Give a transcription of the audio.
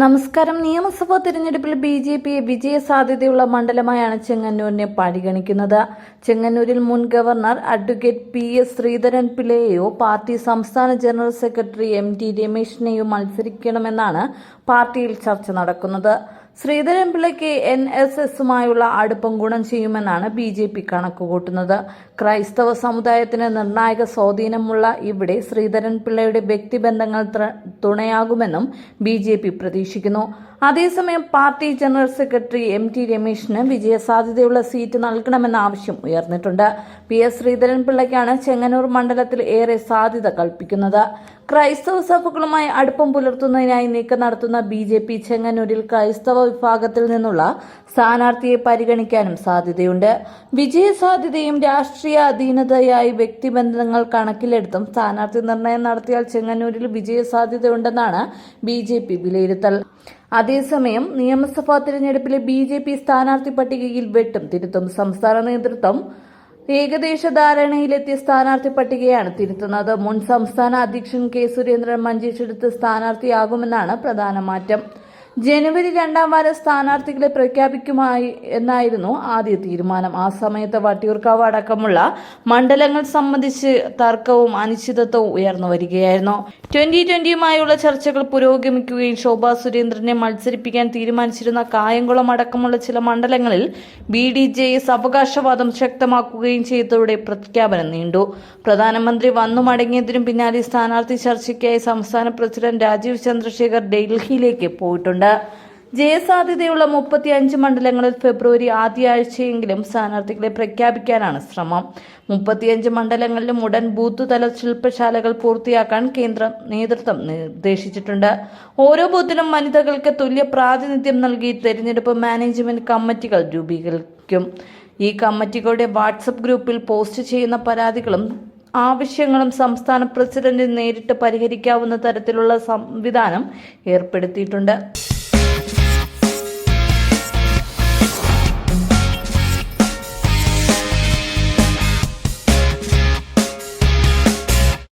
നമസ്കാരം. നിയമസഭാ തിരഞ്ഞെടുപ്പിൽ ബി ജെ പി വിജയ സാധ്യതയുള്ള മണ്ഡലമായാണ് ചെങ്ങന്നൂരിനെ പരിഗണിക്കുന്നത്. ചെങ്ങന്നൂരിൽ മുൻ governor advocate P S Sreedharan പിള്ളയെയോ party സംസ്ഥാന ജനറൽ സെക്രട്ടറി എം ടി രമേശിനെയോ മത്സരിക്കണമെന്നാണ് പാർട്ടിയിൽ ചർച്ച നടക്കുന്നത്. ശ്രീധരൻ പിള്ളയ്ക്ക് എൻ എസ് എസുമായുള്ള അടുപ്പം ഗുണം ചെയ്യുമെന്നാണ് ബി ജെ പി കണക്കുകൂട്ടുന്നത്. ക്രൈസ്തവ സമുദായത്തിന് നിർണായക സ്വാധീനമുള്ള ഇവിടെ ശ്രീധരൻപിള്ളയുടെ വ്യക്തിബന്ധങ്ങൾ തുണയാകുമെന്നും ബി ജെ പി പ്രതീക്ഷിക്കുന്നു. അതേസമയം party general secretary M T രമേശിന് വിജയസാധ്യതയുള്ള സീറ്റ് നൽകണമെന്ന ആവശ്യം ഉയർന്നിട്ടുണ്ട്. പി എസ് ശ്രീധരൻ പിള്ളയ്ക്കാണ് ചെങ്ങന്നൂർ മണ്ഡലത്തിൽ ഏറെ സാധ്യത കൽപ്പിക്കുന്നത്. ക്രൈസ്തവ സഭകളുമായി അടുപ്പം പുലർത്തുന്നതിനായി നീക്കം നടത്തുന്ന ബി ജെ പി ചെങ്ങന്നൂരിൽ ക്രൈസ്തവ വിഭാഗത്തിൽ നിന്നുള്ള സ്ഥാനാർത്ഥിയെ പരിഗണിക്കാനും സാധ്യതയുണ്ട്. വിജയസാധ്യതയും രാഷ്ട്രീയ അധീനതയായി വ്യക്തിബന്ധങ്ങൾ കണക്കിലെടുത്തും സ്ഥാനാർത്ഥി നിർണയം നടത്തിയാൽ ചെങ്ങന്നൂരിൽ വിജയസാധ്യതയുണ്ടെന്നാണ് ബി ജെ പി വിലയിരുത്തൽ. അതേസമയം നിയമസഭാ തിരഞ്ഞെടുപ്പിലെ ബി ജെ പി സ്ഥാനാർത്ഥി പട്ടികയിൽ വെട്ടും തിരുത്തും സംസ്ഥാന നേതൃത്വം ഏകദേശ ധാരണയിലെത്തിയ സ്ഥാനാർത്ഥി പട്ടികയാണ് തിരുത്തുന്നത്. മുൻ സംസ്ഥാന അധ്യക്ഷൻ കെ സുരേന്ദ്രൻ മഞ്ചേശ്വരത്ത് സ്ഥാനാർത്ഥിയാകുമെന്നാണ് പ്രധാന മാറ്റം. ജനുവരി രണ്ടാം വാര സ്ഥാനാർത്ഥികളെ പ്രഖ്യാപിക്കുമായി എന്നായിരുന്നു ആദ്യ തീരുമാനം. ആ സമയത്ത് വട്ടിയൂർക്കാവ് അടക്കമുള്ള മണ്ഡലങ്ങൾ സംബന്ധിച്ച് തർക്കവും അനിശ്ചിതത്വവും ഉയർന്നു വരികയായിരുന്നു. ട്വന്റി ട്വന്റിയുമായുള്ള ചർച്ചകൾ പുരോഗമിക്കുകയും ശോഭാ സുരേന്ദ്രനെ മത്സരിപ്പിക്കാൻ തീരുമാനിച്ചിരുന്ന കായംകുളം അടക്കമുള്ള ചില മണ്ഡലങ്ങളിൽ ബി ഡി ജെ എസ് അവകാശവാദം ശക്തമാക്കുകയും ചെയ്തതോടെ പ്രഖ്യാപനം നീണ്ടു. പ്രധാനമന്ത്രി വന്നു മടങ്ങിയതിനും പിന്നാലെ സ്ഥാനാർത്ഥി ചർച്ചയ്ക്കായി സംസ്ഥാന പ്രസിഡന്റ് രാജീവ് ചന്ദ്രശേഖർ ഡൽഹിയിലേക്ക് പോയിട്ടുണ്ട്. ജയസാധ്യതയുള്ള മുപ്പത്തി അഞ്ച് മണ്ഡലങ്ങളിൽ ഫെബ്രുവരി ആദ്യ ആഴ്ചയെങ്കിലും സ്ഥാനാർത്ഥികളെ പ്രഖ്യാപിക്കാനാണ് ശ്രമം. മുപ്പത്തിയഞ്ച് മണ്ഡലങ്ങളിലും ഉടൻ ബൂത്ത് തല ശില്പശാലകൾ പൂർത്തിയാക്കാൻ കേന്ദ്രം നേതൃത്വം നിർദ്ദേശിച്ചിട്ടുണ്ട്. ഓരോ ബൂത്തിലും വനിതകൾക്ക് തുല്യ പ്രാതിനിധ്യം നൽകി തെരഞ്ഞെടുപ്പ് മാനേജ്മെന്റ് കമ്മിറ്റികൾ രൂപീകരിക്കും. ഈ കമ്മിറ്റികളുടെ വാട്സപ്പ് ഗ്രൂപ്പിൽ പോസ്റ്റ് ചെയ്യുന്ന പരാതികളും ആവശ്യങ്ങളും സംസ്ഥാന പ്രസിഡന്റ് നേരിട്ട് പരിഹരിക്കാവുന്ന തരത്തിലുള്ള സംവിധാനം ഏർപ്പെടുത്തിയിട്ടുണ്ട്.